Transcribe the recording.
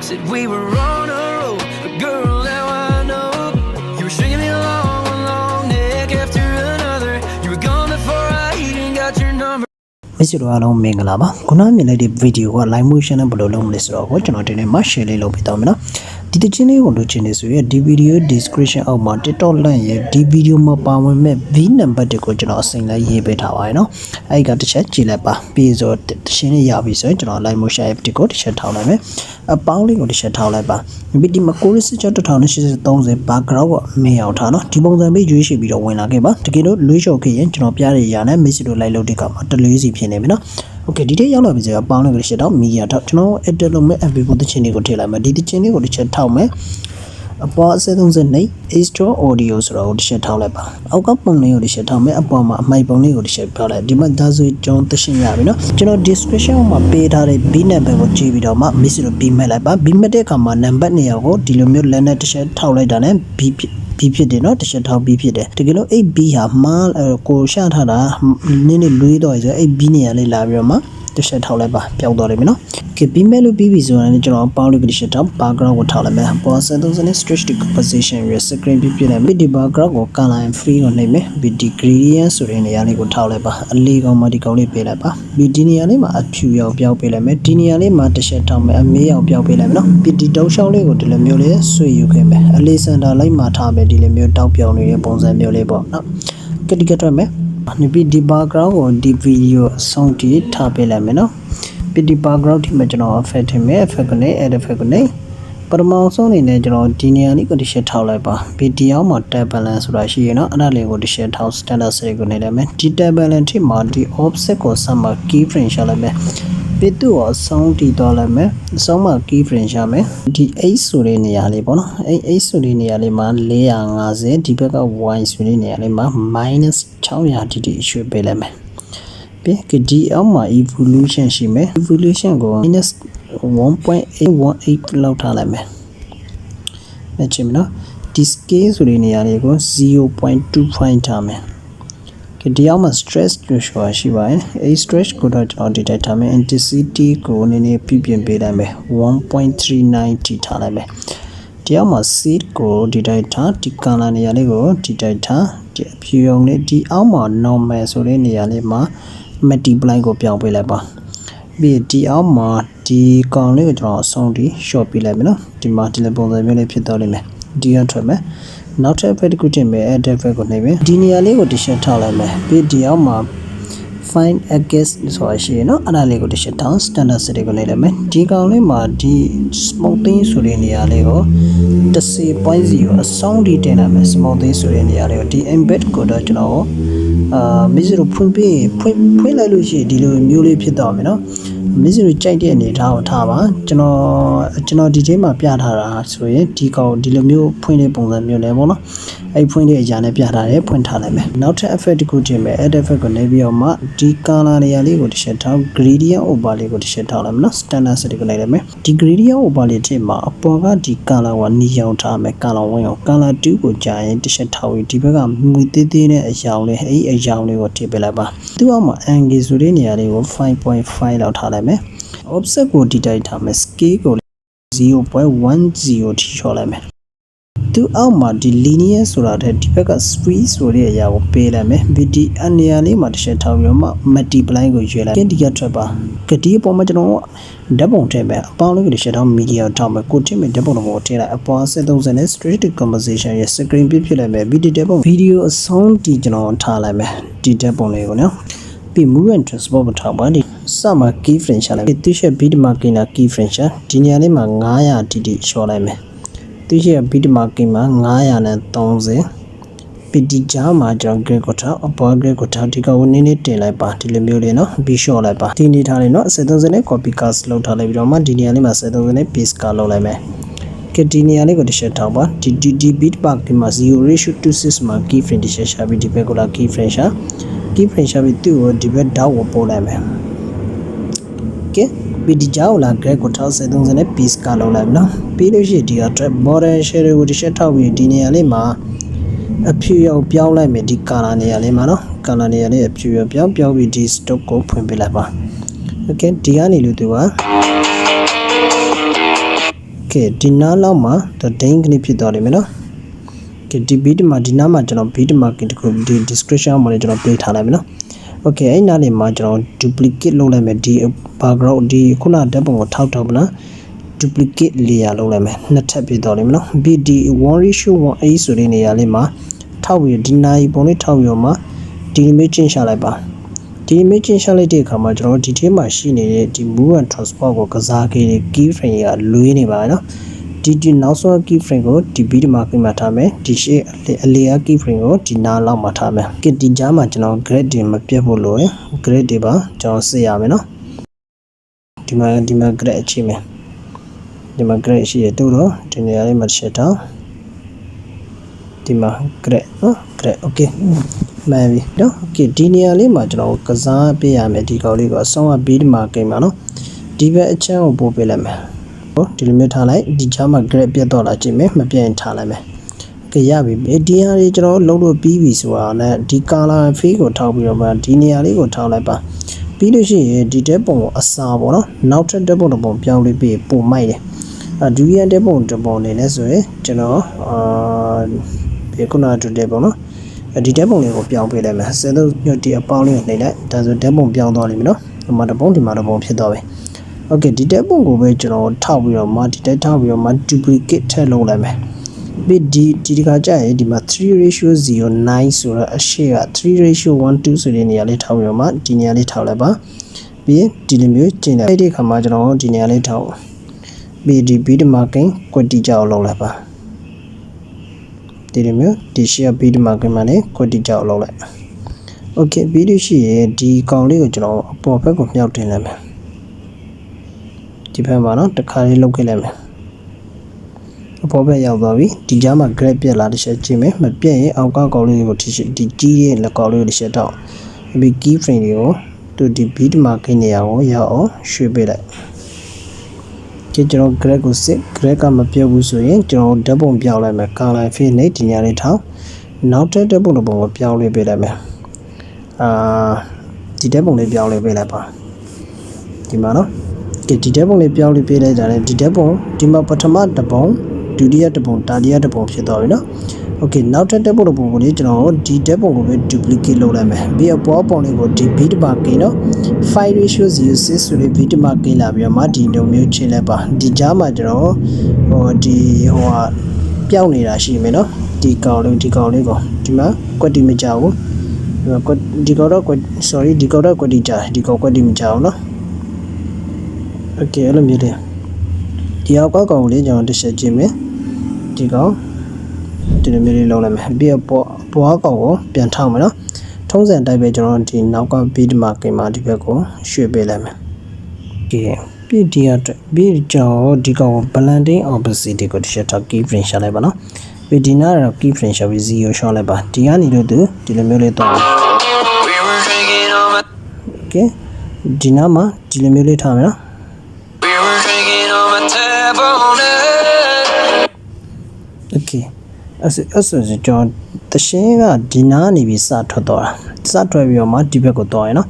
Said we were on a roll, but girl, now I know you were stringing me along one long neck after another. You were gone before I even got your number. မစ်တို့အားလုံးမင်္ဂလာပါခုနမြင်လိုက်တဲ့ဗီဒီယိုက live motion နဲ့ဘယ်လိုလုပ်မလဲဆိုတော့ကိုကျွန်တော်ဒီနေ့မှ share လေးလုပ်ပေးတော့မယ်နော်ဒီတချင်းလေးကိုလုပ်ချင်နေဆိုရင်ဒီဗီဒီယို description အောက်မှာ TikTok link ရဲ့ဒီဗီဒီယိုမှာပါဝင်မဲ့ V number တွေကိုကျွန်တော်အစိမ့်လိုက်ရေးပေးထားပါတယ်နော်အဲ့ဒီကတစ်ချက်ကြည့်လိုက်ပါပြီးဆိုတချင်းလေးရပြီဆိုရင်ကျွန်တော် live motion app ကိုတစ်ချက်ထောက်လိုက်မယ်အပေါင်းလေးကိုတစ်ချက်ထောက်လိုက်ပါဒီဒီမှာကိုရစ်စစ်ချက်1080 background ကိုအမေအောင်ထားနော်ဒီပုံစံလေးရွေးရှိပြီးတော့ဝင်လာခဲ့ပါတကယ်လို့လွှဲလျှော်ခဲ့ရင်ကျွန်တော်ပြရတဲ့ຢာနဲ့ message လို့လိုက်လုပ်တဲ့အခါမှာတလွေးစီဖြစ်နေပြီနော် โอเคဒီတေးရောက်လာပြီဆိုတော့ပေါင်းလိုက်ကြရှစ်တော့မီဒီယာထောက်ကျွန်တော် edit လုပ်မဲ့ FB ကိုတချင်လေးကိုထည့်လိုက်မယ်ဒီတချင်လေးကိုတစ်ချက်ထောက်မယ်အပေါ်အစ32 Astro Audio ဆိုတော့တစ်ချက်ထောက်လိုက်ပါအောက်ကပုံလေးကိုတစ်ချက်ထောက်မယ်အပေါ်မှာအမိုက်ပုံလေးကိုတစ်ချက်ပြောလိုက်ဒီမှာဒါဆိုကျွန်တော်တရှင်းရပြီเนาะကျွန်တော် description မှာပေးထားတဲ့ B number ကိုကြည့်ပြီးတော့မှ miss လို့ B မဲ့လိုက်ပါ B မဲ့တဲ့အခါမှာ number နေရာကိုဒီလိုမျိုးလက်နဲ့တစ်ချက်ထောက်လိုက်တာနဲ့ B ဘီဖြစ်တယ်เนาะတစ်ချက်ထောက်ဘီဖြစ်တယ်တကယ်လို့အဲ့ဘီဟာမားကိုရှာထားတာနင်းနေလွေးတော့ဆိုအဲ့ဘီနေရာလေးလာပြီးတော့မှ တစ်ချက်ထောက်လိုက်ပါပျောက်သွားလိမ့်မယ်နော်ကဲပြီးမဲ့လို့ပြီးပြီဆိုရင်ကျွန်တော်ပေါင်းလို့ပြီးတစ်ချက်ထောက် background ကိုထောက်လိုက်မယ် border 3000နဲ့ stretch to composition ရ screen ပြပြလိုက်မယ်ဒီ background ကို color and free ကိုနှိပ်မယ်ပြီး gradient ဆိုတဲ့နေရာလေးကိုထောက်လိုက်ပါအလေးကောင်မှဒီကောင်လေးပေးလိုက်ပါပြီးဒီနေရာလေးမှာအဖြူရောင်ပျောက်ပေးလိုက်မယ်ဒီနေရာလေးမှာတစ်ချက်ထောက်မယ်အမေးရောင်ပျောက်ပေးလိုက်မယ်နော်ပြီးဒီတောက်လျှောက်လေးကိုဒီလိုမျိုးလေးဆွေယူခဲ့မယ်အလေးစင်တာလိုက်မှာထားမယ်ဒီလိုမျိုးတောက်ပြောင်နေတဲ့ပုံစံမျိုးလေးပေါ့နော်ကတိကထွက်မယ် နေပြီးဒီ background ကိုဒီ video အဆုံးထိထားပေးလိုက်မယ်နော်ပြီးဒီ background ထိမှာကျွန်တော် effect ထည့်မယ် effect ကနေ add effect ကနေပထမဆုံးအနေနဲ့ကျွန်တော်ဒီနေရာလေးကိုတစ်ချက်ထောက်လိုက်ပါပြီးဒီအောင်မှာ tab balance ဆိုတာရှိရနော်အဲ့ဒါလေးကိုတစ်ချက်ထောက် standard set ကိုနေလိုက်မယ်ဒီ tab balance ထိမှာဒီ offset ကိုဆက်မှာ key frame ရှာလိုက်မယ် ပြီးသူ့ကိုအဆုံးတီသွားလိုက်မယ်အဆုံးမှာ key frame ရှာမယ်ဒီ h ဆိုတဲ့နေရာလေးပေါ့နော်အဲ့ h ဆိုတဲ့နေရာလေးမှာ450ဒီဘက်က y ဆိုတဲ့နေရာလေးမှာ -600 ဒီဒီရွှေ့ပေးလိုက်မယ်ပြီးကဒီအောင်မှာ evolution ရှိမယ် evolution ကို 1.818လောက်ထားလိုက်မယ်မချင်မနော်ဒီ scale ဆိုတဲ့နေရာလေးကို0.25ထားမယ် ကဒီအောင်မှာ stress ratio ရှိပါတယ်အဲ stress ကိုတော့ကျွန်တော် data ထားမယ် intensity ကိုနည်းနည်းပြပြင်ပေးလိုက်မယ်1.39ထိထားလိုက်မယ်ဒီအောင်မှာ seed ကို data ထားဒီ color နေရာလေးကို data ထားဒီအဖြူရောင်လေးဒီအောက်မှာ normal ဆိုတဲ့နေရာလေးမှာ multiply ကိုပြောင်းပေးလိုက်ပါပြီးဒီအောက်မှာဒီကောင်လေးကိုကျွန်တော်အဆုံးထိ short ပေးလိုက်မယ်နော်ဒီမှာဒီလိုပုံစံမျိုးလေးဖြစ်သွားလိမ့်မယ်ဒီကထွက်မယ် နောက်ထပ် effect တစ်ခုတင်မယ် add effect ကိုနှိပ်မယ်ဒီနေရာလေးကိုတစ်ချက်ထောက်လိုက်မယ်ပြီးဒီအောက်မှာ find against ဆိုတာရှိရနော်အဲ့ဒါလေးကိုတစ်ချက်ထောက် standard set ကိုနှိပ်လိုက်မယ်ဒီကောင်လေးမှာဒီ smoothing ဆိုတဲ့နေရာလေးကို10.0အဆုံးထိတင်လိုက်မယ် smoothing ဆိုတဲ့နေရာလေးကိုဒီ embed ကိုတော့ကျွန်တော်အာမစ္စရိုဖွင့်ပြီးဖွင့်ဖွင့်လိုက်လို့ရှိရင်ဒီလိုမျိုးလေးဖြစ်တော့မယ်နော် မစ္စရိုကြိုက်တဲ့အနေထားကိုထားပါကျွန်တော်ကျွန်တော်ဒီချိန်မှာပြထားတာဆိုရင်ဒီကောင်ဒီလိုမျိုးဖွင့်တဲ့ပုံစံမျိုးလဲပေါ့နော်အဲ့ဖွင့်တဲ့အရာနဲ့ပြထားတယ်ဖွင့်ထားလိုက်မယ်နောက်ထပ် effect တစ်ခုတင်မယ် add effect ကိုနေပြီးတော့မှဒီ color နေရာလေးကိုတစ်ချက်ထောက် gradient overlay ကိုတစ်ချက်ထောက်လိုက်မယ်နော် standard set ကိုလိုက်လိုက်မယ်ဒီ gradient overlay တင်မှာအပေါ်ကဒီ color ကနီရောင်ထားမယ် color 1ရော color 2ကိုကြာရင်တစ်ချက်ထောက်ပြီးဒီဘက်ကငွေသေးသေးနဲ့အရောင်လေးအဲ့အရောင်လေးကိုထည့်ပေးလိုက်ပါသူ့အောက်မှာ angle ဆိုတဲ့နေရာလေးကို5.5လောက်ထားလိုက်မယ် offset ကိုဒီတိုင်းထားမယ် scale ကို0.10ထိချော်လိုက်မယ်သူအောက်မှာဒီ linear ဆိုတာတဲ့ဒီဘက်က speed ဆိုတဲ့အရာကိုပေးလိုက်မယ် VD အနေရာလေးမှာတစ်ချက်ထောက်ပြီးတော့မှ multiply ကိုရွေးလိုက်ကင်းဒီကထွက်ပါကတိအပေါ်မှာကျွန်တော်ဓာတ်ပုံထည့်မယ်အပေါင်းလေးကိုတစ်ချက်ထောက် media ထောက်မယ်ကိုထည့်မယ်ဓာတ်ပုံတော့ထည့်လိုက်အပေါ်730နဲ့ strategic composition ရဲ့ screen ပြဖြစ်လိုက်မယ် VD ဓာတ်ပုံ video အဆုံးဒီကျွန်တော်ထားလိုက်မယ်ဒီဓာတ်ပုံလေးကိုနော် ပြီး move and transport မထောက်ပါဒီစမှာ key frame ရှာလိုက်တိရှိ bit marking နာ key frame ရှာဒီနေရာလေးမှာ900 dd လျှော်လိုက်မယ်တိရှိ bit marking မှာ930ပီတီဂျာမှာကျွန်တော် grade ကိုထားအပေါ် grade ကိုထားဒီကဝနည်းနည်းတင်လိုက်ပါဒီလိုမျိုးလေးနော်ပြီးလျှော့လိုက်ပါဒီနေထားလေးနော်730နဲ့ copy cast လောက်ထားလိုက်ပြီးတော့မှဒီနေရာလေးမှာ730နဲ့ paste ကလောက်လိုက်မယ်ကဒီနေရာလေးကိုတစ်ချက်ထောက်ပါဒီဒီဒီ bit mark ဒီမှာ0 ratio to 6မှာ key frame တစ်ချက်ရှာပြီးဒီဘက်ကလာ key frame ရှာ key frame ရှာပြီးသူ့ကိုဒီဘက်တောက်ကိုပို့လိုက်မယ်ကဲပြီးဒီကြောက်လာ grade ကိုထောက်730နဲ့ piece ကလောက်လိုက်ပြီနော်ပြီးလို့ရှိရင်ဒီက track border share ကိုတစ်ချက်ထောက်ပြီးဒီနေရာလေးမှာအဖြူရောင်ပြောင်းလိုက်မယ်ဒီ color နေရာလေးမှာနော် color နေရာလေးအဖြူရောင်ပြောင်းပြောင်းပြီးဒီ stock ကိုဖွင့်ပေးလိုက်ပါ okay ဒီကနေလို့သူကကဲဒီနားလောက်မှာဒဒိန်းကနေဖြစ်သွားတယ်မယ်နော် ကဲဒီ beat မှာဒီနားမှာကျွန်တော် beat mark တခုဒီ description မှာလည်းကျွန်တော်ပေးထားလိုက်မယ်နော် okay အဲ့နားလေးမှာကျွန်တော် duplicate လုပ်လိုက်မယ်ဒီ background ဒီခုနဓာတ်ပုံကိုထောက်ထောက်မလား duplicate layer လုပ်လိုက်မယ်နှစ်ထပ်ပြတော့လိမ့်မယ်နော်ပြီးဒီ1 ratio 1 a ဆိုတဲ့နေရာလေးမှာထောက်ပြီးဒီနိုင်ပုံလေးထောက်ပြီးတော့မှဒီ image ချင်းရှာလိုက်ပါဒီ image ချင်းရှာလိုက်တဲ့အခါမှာကျွန်တော်ဒီထဲမှာရှိနေတဲ့ဒီ move and transport ကိုကစားခဲ့တဲ့ key frame ကလွေးနေပါနော် ဒီဒီနောက်ဆုံး key frame ကိုဒီ beat marking မှာထားမယ်ဒီရှေ့အလေအ key frame ကိုဒီနားလောက်မှာထားမယ်ကဲဒီကြားမှာကျွန်တော် grade တွေမပြတ်ဖို့လိုရယ် grade တွေပါကျွန်တော်စစ်ရမယ်နော်ဒီမှာဒီမှာ grade အချိမယ်ဒီမှာ grade ရှိရတူတော့ဒီနေရာလေးမှာတစ်ချက်တော့ဒီမှာ grade နော် grade okay မှန်ပြီနော် okay ဒီနေရာလေးမှာကျွန်တော်ကစားပေးရမယ်ဒီကောင်လေးကိုအဆုံးအ beat marking မှာနော်ဒီဘက်အချမ်းကိုပို့ပေးလိုက်မယ် ဟောဒီလိုမျိုးထားလိုက်ဒီချမ်းမှာ grade ပြတ်တော့လာကြည့်မယ်မပြတ်ရင်ထားလိုက်မယ်ကရပြီဒီဟာလေးကျွန်တော်လုံးလို့ပြီးပြီဆိုတာနဲ့ဒီ color fade ကိုထောက်ပြီးတော့မှဒီနေရာလေးကိုထောက်လိုက်ပါပြီးလို့ရှိရင်ဒီတက်ပုံကိုအစာပေါ့နော်နောက်ထပ်တက်ပုံတစ်ပုံပြောင်းလေးပြီးပုံမိုက်တယ်အဒူရန်တဲ့ပုံတစ်ပုံနေလဲဆိုရင်ကျွန်တော်အာဒီခုနကတူတဲ့ပုံနော်အဒီတဲ့ပုံလေးကိုပြောင်းပေးလိုက်မယ်ဆယ်လို့ညဒီအပေါင်းလေးကိုနှိပ်လိုက်ဒါဆိုတဲ့ပုံပြောင်းသွားလိမ့်မယ်နော်ဒီမှာတစ်ပုံဒီမှာတစ်ပုံဖြစ်သွားပြီ okay ဒီတက်ပုံကိုပဲကျွန်တော်ထောက်ပြီးတော့မှဒီတက်ထောက်ပြီးတော့မှ duplicate ထည့်လုပ်လိုက်မယ်ပြီးဒီဒီဒီကကြရင်ဒီမှာ3 ratio 09ဆိုတော့အရှိက3 ratio 12ဆိုတဲ့နေရာလေးထောက်ပြီးတော့မှဒီနေရာလေးထောက်လိုက်ပါပြီးဒီလိုမျိုးကျင်လိုက်တဲ့အခါမှာကျွန်တော်ဒီနေရာလေးထောက်ပြီးဒီ bid marking quantity ကြောက်လောက်လိုက်ပါဒီလိုမျိုးဒီ share bid marking မှာလည်း quantity ကြောက်လောက်လိုက် okay ပြီးလို့ရှိရင်ဒီကောင်လေးကိုကျွန်တော်အပေါ်ဘက်ကိုမြှောက်တင်လိုက်မယ် ဒီဘက်မှာတော့တစ်ခါလေးလုတ်ခဲ့လိုက်မယ်အပေါ်ဘက်ရောက်သွားပြီဒီကြားမှာ grade ပြက်လာတစ်ချက်ကြည့်မယ်မပြက်ရင်အောက်ကကောင်လေးကိုဒီဒီကြီးရဲ့လက်ကောင်လေးကိုတစ်ချက်တော့ပြီး key frame တွေကိုသူဒီ beat marking နေရာကိုရောက်အောင်ရွှေ့ပေးလိုက်ကကျွန်တော် grade ကိုစစ် grade ကမပြတ်ဘူးဆိုရင်ကျွန်တော်ဓာတ်ပုံပြောင်းလိုက်မယ် color fade နဲ့ဒီညာလေးထောင်းနောက်ထပ်ဓာတ်ပုံတစ်ပုံကိုပြောင်းလေးပေးလိုက်မယ်အာဒီဓာတ်ပုံလေးပြောင်းလေးပေးလိုက်ပါဒီမှာနော် ကဲဒီဓာတ်ပုံလေးပြောင်းလေးပေးလိုက်တာနဲ့ဒီဓာတ်ပုံဒီမှာပထမတစ်ပုံဒုတိယတစ်ပုံတာတိယတစ်ပုံဖြစ်သွားပြီနော်โอเคနောက်ထပ်ဓာတ်ပုံတစ်ပုံကိုလေကျွန်တော်ဒီဓာတ်ပုံကိုပဲ duplicate လုပ်လိုက်မယ်ပြီးအပေါ်ပုံလေးကိုဒီ beat marking နော် 5 ratio 06ဆိုတဲ့ beat marking လာပြီးတော့မှဒီလိုမျိုးချင်းလိုက်ပါဒီကြားမှာကျွန်တော်ဟိုဒီဟိုဟာပျောက်နေတာရှိမယ်နော်ဒီကောင်လေးဒီကောင်လေးကိုဒီမှာကွက်တီမကြဘူးဒီမှာကွက်ဒီကောင်တော့ကွက် sorry ဒီကောင်တော့ကွက်တီကြဒီကောင်ကွက်တီမကြဘူးနော် okay အဲ့လိုမျိုးလေးဒီအောက်ကကောင်လေးကျွန်တော်တစ်ချက်ကြည့်မယ်ဒီကောင်ဒီလိုမျိုးလေးလုံးလိုက်မယ်ပြီးတော့ပေါ်ပေါ်ကောင်ကိုပြန်ထောက်မယ်နော်ထုံးစံတိုင်းပဲကျွန်တော်ဒီနောက်က beat marking မှာဒီဘက်ကိုရွှေ့ပေးလိုက်မယ်ကဲပြီးဒီအတွက်ပြီးကျွန်တော်ဒီကောင်ကို blending opacity ကိုတစ်ချက်ထောက် key frame ရှာလိုက်ပါနော်ပြီးဒီနားတော့ key frame ရှာပြီး0ရှော့လိုက်ပါဒီကနေလို့သူဒီလိုမျိုးလေးတော့ We were drinking on my, okay ဒီနားမှာဒီလိုမျိုးလေးထားမယ်နော် အဲ့ဆိုအဲ့ဆိုကျွန်တော်တရှင်းကဒီနားနေပြီးစထွက်တော့တာစထွက်ပြီးတော့မှဒီဘက်ကိုတော့ရယ်နော်